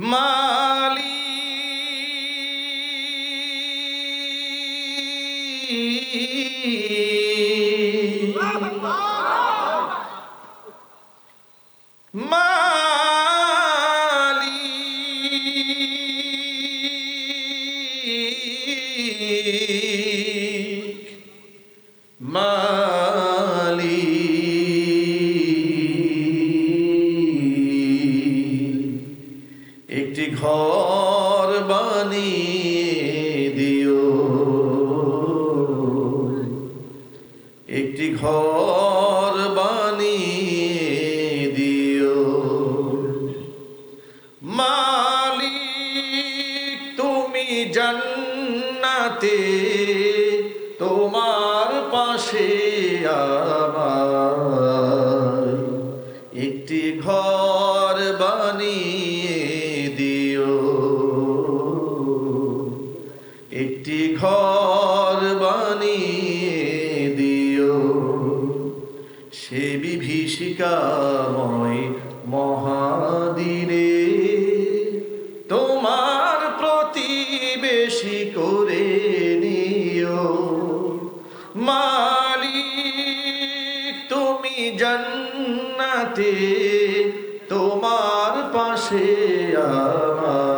মালি মালি মালি ঘর দিও। একটি ঘর দিও। মালিক তুমি জান্নাতে তোমার পাশে আমার একটি ঘর বানিয়ে দিও। সে বিভীষিকাময় মহাদিনে তোমার প্রতিবেশী করে নিও। মালিক, তুমি জান্নাতে তোমার পাশে আমার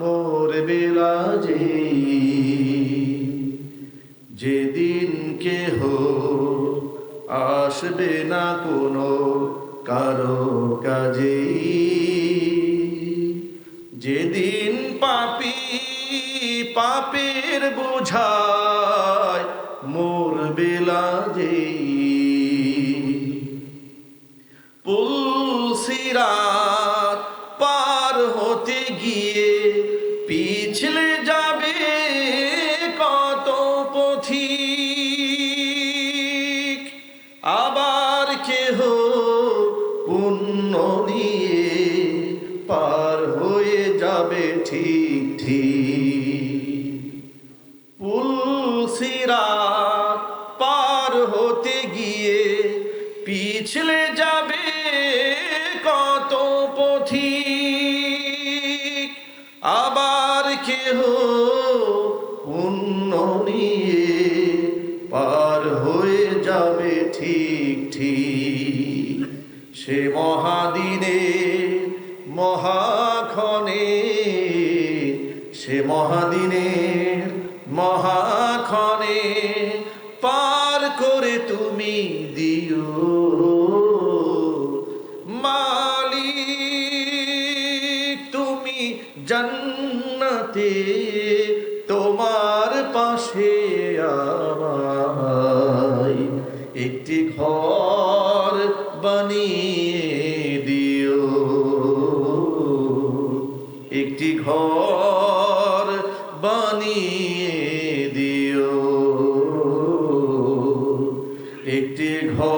মোর বেলা যে যেদিন কেহ আসবে না কোনো কারও কাজে, যেদিন পাপি পাপের বোঝায় মোর বেলা যে নিয়ে পার হয়ে যাবে ঠিক ঠিক। পুলসিরাত পার হতে গিয়ে পিছলে যাবে কত পথিক। আবার কেহ পুণ্য নিয়ে সে মহাদিনের মহাখনে পার করে তুমি দিও। মালিক তুমি জান্নাতে ঘর বানিয়ে দিও। একটি ঘর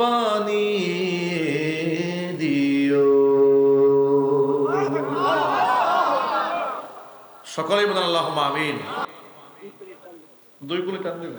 বানিয়ে দিও। সকলেই বলেন আল্লাহ আমিন। দুই গুলি টান দেবে